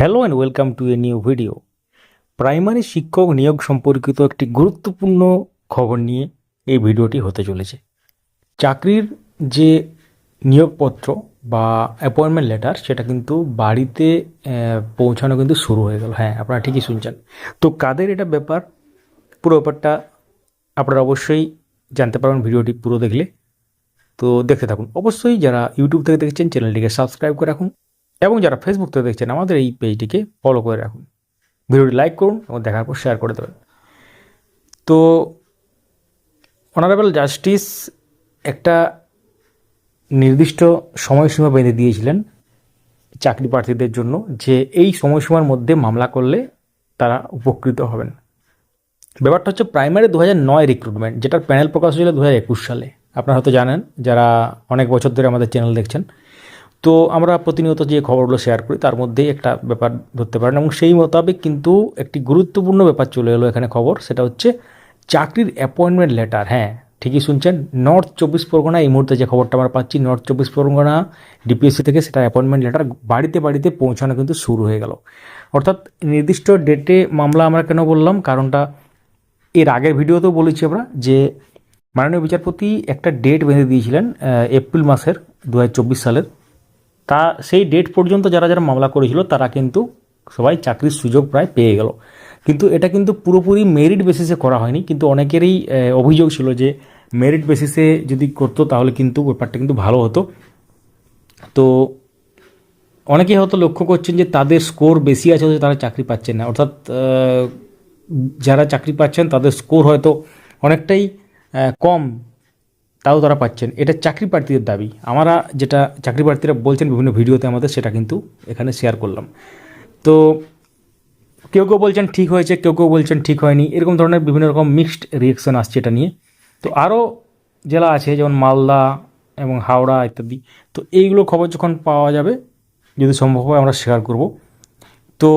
Hello and welcome to a new video primary শিক্ষক নিয়োগ সম্পর্কিত একটি গুরুত্বপূর্ণ খবর নিয়ে এই ভিডিওটি হতে চলেছে। চাকরির যে নিয়োগপত্র বা অ্যাপয়েন্টমেন্ট লেটার সেটা কিন্তু বাড়িতে পৌঁছানো কিন্তু শুরু হয়ে গেল। হ্যাঁ আপনারা ঠিকই শুনছেন। তো কাদের এটা ব্যাপার? পুরো ব্যাপারটা আপনারা অবশ্যই জানতে পারবেন ভিডিওটি পুরো দেখলে। তো দেখতে থাকুন। অবশ্যই যারা ইউটিউব থেকে দেখছেন, চ্যানেলটিকে সাবস্ক্রাইব করে রাখুন। এবং যারা ফেসবুক থেকে দেখছেন, আমাদের এই পেজটিকে ফলো করে রাখুন। ভিডিওটি লাইক করুন এবং দেখার পর শেয়ার করে দেবেন। তো অনারেবল জাস্টিস একটা নির্দিষ্ট সময়সীমা বেঁধে দিয়েছিলেন চাকরি প্রার্থীদের জন্য, যে এই সময়সীমার মধ্যে মামলা করলে তারা উপকৃত হবেন। ব্যাপারটা হচ্ছে প্রাইমারি দু হাজার নয় রিক্রুটমেন্ট যেটার প্যানেল প্রকাশ হয়েছিল দু হাজার একুশ সালে। আপনারা হয়তো জানেন, যারা অনেক বছর ধরে আমাদের চ্যানেল দেখছেন তো আমরা প্রতিনিয়ত যে খবরগুলো শেয়ার করি, তার মধ্যেই একটা ব্যাপার ধরতে পারেন। এবং সেই মোতাবেক কিন্তু একটি গুরুত্বপূর্ণ ব্যাপার চলে এলো এখানে খবর, সেটা হচ্ছে চাকরির অ্যাপয়েন্টমেন্ট লেটার হ্যাঁ ঠিকই শুনছেন নর্থ চব্বিশ পরগনা, এই মুহূর্তে যে খবরটা আমরা পাচ্ছি নর্থ চব্বিশ পরগনা ডিপিএসসি থেকে সেটা অ্যাপয়েন্টমেন্ট লেটার বাড়িতে বাড়িতে পৌঁছানো কিন্তু শুরু হয়ে গেল। অর্থাৎ নির্দিষ্ট ডেটে মামলা আমরা কেন বললাম? কারণটা এর আগের ভিডিওতেও বলেছি আমরা যে মাননীয় বিচারপতি একটা ডেট বেঁধে দিয়েছিলেন এপ্রিল মাসের দু হাজার চব্বিশ সালের। তা সেই ডেট পর্যন্ত যারা যারা মামলা করেছিল, তারা কিন্তু সবাই চাকরির সুযোগ প্রায় পেয়ে গেল। কিন্তু এটা কিন্তু পুরোপুরি মেরিট বেসিসে করা হয়নি। কিন্তু অনেকেরই অভিযোগ ছিল যে মেরিট বেসিসে যদি করতো, তাহলে কিন্তু ব্যাপারটা কিন্তু ভালো হতো। তো অনেকেই হয়তো লক্ষ্য করছেন যে তাদের স্কোর বেশি আছে, হয়তো তারা চাকরি পাচ্ছেন না। অর্থাৎ যারা চাকরি পাচ্ছেন, তাদের স্কোর হয়তো অনেকটাই কম। তাও তারা পাচ্ছেন। এটা চাকরি প্রার্থীদের দাবি। আমরা যেটা চাকরি প্রার্থীরা বলছেন বিভিন্ন ভিডিওতে আমাদের, সেটা কিন্তু এখানে শেয়ার করলাম। তো কেউ কেউ বলছেন ঠিক হয়েছে, কেউ কেউ বলছেন ঠিক হয়নি। এরকম ধরনের বিভিন্ন রকম মিক্সড রিয়েকশন আসছে এটা নিয়ে। তো আরও জেলা আছে, যেমন মালদা এবং হাওড়া ইত্যাদি। তো এইগুলো খবর যখন পাওয়া যাবে, যদি সম্ভব হয় আমরা শেয়ার করব। তো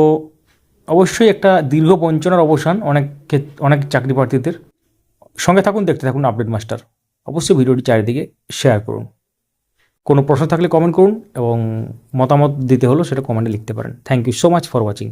অবশ্যই একটা দীর্ঘ বঞ্চনার অবসান অনেক অনেক চাকরি প্রার্থীদের। সঙ্গে থাকুন, দেখতে থাকুন আপডেট মাস্টার। অবশ্যই ভিডিওটি চারিদিকে শেয়ার করুন। কোনো প্রশ্ন থাকলে কমেন্ট করুন এবং মতামত দিতে হলো সেটা কমেন্টে লিখতে পারেন। Thank you so much for watching